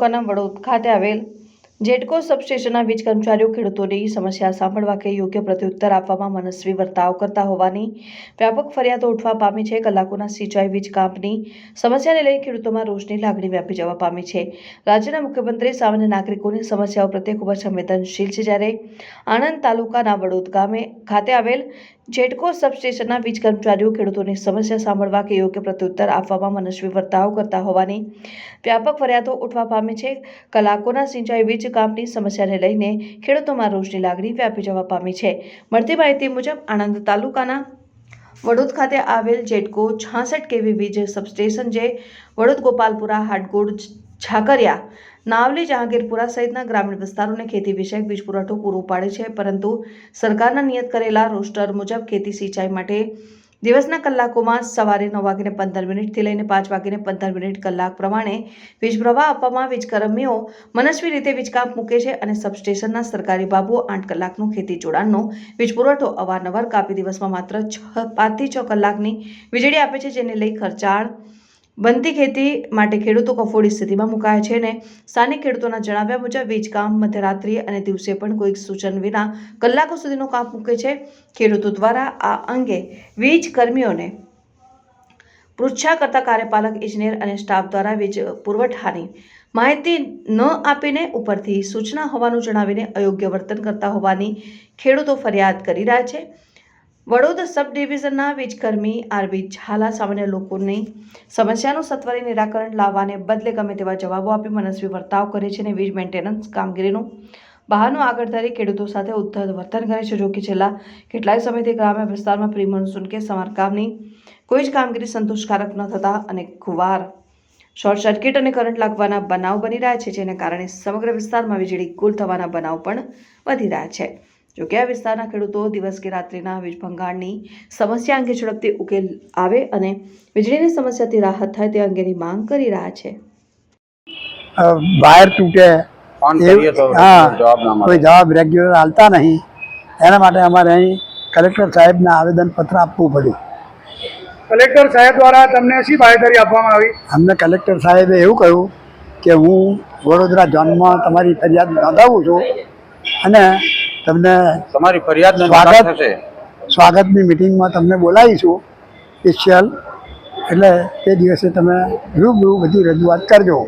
તાલુકાના વડોદ ખાતે આવેલ જેટકો સબસ્ટેશનના વીજ કર્મચારીઓ, ખેડૂતોની સમસ્યા સાંભળવા કે યોગ્ય પ્રત્યુત્તર આપવામાં મનસ્વી વર્તાવ કરતા હોવાની વ્યાપક ફરિયાદો ઉઠવા પામી છે. કલાકોના સિંચાઈ વીજ કાપની સમસ્યાને લઈ ખેડૂતોમાં રોષની લાગણી વ્યાપી જવા પામી છે. રાજ્યના મુખ્યમંત્રી, સામાન્ય નાગરિકોની સમસ્યાઓ પ્રત્યે ખૂબ જ સંવેદનશીલ છે જ્યારે આણંદ તાલુકાના વડોદ ગામે ખાતે આવેલ જેટકો સબસ્ટેશનના વીજ કર્મચારીઓ ખેડૂતોની સમસ્યા સાંભળવા કે યોગ્ય પ્રત્યુત્તર આપવામાં મનસ્વી વર્તાવ કરતા હોવાની વ્યાપક ફરિયાદો ઉઠવા પામી છે. કલાકોના સિંચાઈ વીજ કામની સમસ્યાને લઈને ખેડૂતોમાં રોષની લાગણી વ્યાપી જવા પામી છે. મળતી માહિતી મુજબ, આણંદ તાલુકાના વડોદ ખાતે આવેલ જેટકો છાસઠ કેવી વીજ સબસ્ટેશન જે વડોદ ગોપાલપુરા હાટગોડ ઝાકરિયા, નાવલી, જહાંગીરપુરા સહિતના ગ્રામીણ વિસ્તારોને ખેતી વિષયક વીજ પુરવઠો પૂરો પાડે છે, પરંતુ સરકારના નિયત કરેલા રોસ્ટર મુજબ ખેતી સિંચાઈ માટે દિવસના કલાકોમાં સવારે નવ વાગીને પંદર મિનિટથી લઈને પાંચ વાગીને પંદર મિનિટ કલાક પ્રમાણે વીજ પ્રવાહ આપવામાં વીજકર્મીઓ મનસ્વી રીતે વીજકાપ મૂકે છે અને સબસ્ટેશનના સરકારી બાબુ આઠ કલાકનું ખેતી જોડાણનો વીજ પુરવઠો અવારનવાર કાપી દિવસમાં માત્ર છ પાંચથી છ કલાકની વીજળી આપે છે, જેને લઈ ખર્ચાળ બનતી ખેતી માટે ખેડૂતો કફોડી સ્થિતિમાં મુકાયા છે અને સ્થાનિક ખેડૂતોના જણાવ્યા મુજબ વીજ કામ મધ્યરાત્રિ અને દિવસે પણ કોઈ સૂચન વિના કલાકો સુધીનો કાપ મૂકે છે. ખેડૂતો દ્વારા આ અંગે વીજ કર્મીઓને પૃચ્છા કરતા કાર્યપાલક, ઇજનેર અને સ્ટાફ દ્વારા વીજ પુરવઠાની માહિતી ન આપીને ઉપરથી સૂચના હોવાનું જણાવીને અયોગ્ય વર્તન કરતા હોવાની ખેડૂતો ફરિયાદ કરી રહ્યા છે. વડોદ સબ ડિવિઝનના વીજકર્મી આરબી ઝાલા સામાન્ય લોકોની સમસ્યાનું સત્વરે નિરાકરણ લાવવાને બદલે ગમે તેવા જવાબો આપી મનસ્વી વર્તાવ કરે છે અને વીજ મેન્ટેનન્સ કામગીરીનું બહાનું આગળ ધરી ખેડૂતો સાથે ઉદ્ધત વર્તન કરે છે. જો કે છેલ્લા કેટલાય સમયથી ગ્રામ્ય વિસ્તારમાં પ્રી મોન્સૂન કે સમારકામની કોઈ જ કામગીરી સંતોષકારક ન થતા અને ખુવાર શોર્ટ સર્કિટ અને કરંટ લાગવાના બનાવ બની રહ્યા છે, જેને કારણે સમગ્ર વિસ્તારમાં વીજળી ગુલ થવાના બનાવ પણ વધી રહ્યા છે. જોકે આ વિસ્તારના ખેડૂતો દિવસ કે રાત્રિના વીજ ભંગાણની સમસ્યા અંગે ઝડપથી ઉકેલ આવે અને વીજળીની સમસ્યાથી રાહત થાય તે અંગેની માંગ કરી રહ્યા છે. વાયર તૂટે હા, કોઈ જવાબ રેગ્યુલર હાલતા નહીં. એના માટે અમારે અહીં કલેક્ટર સાહેબને આવેદનપત્ર આપવું પડ્યું. કલેક્ટર સાહેબ દ્વારા તમને શી બાહેધરી આપવામાં આવી? અમને કલેક્ટર સાહેબે એવું કહ્યું કે હું વડોદરા ઝોનમાં તમારી ફરિયાદ નોંધાવું છું અને તમને તમારી ફરિયાદ સ્વાગત. થશે સ્વાગતની મિટિંગમાં તમને બોલાવીશું સ્પેશિયલ એટલે તે દિવસે તમે રૂબરૂ બધી રજૂઆત કરજો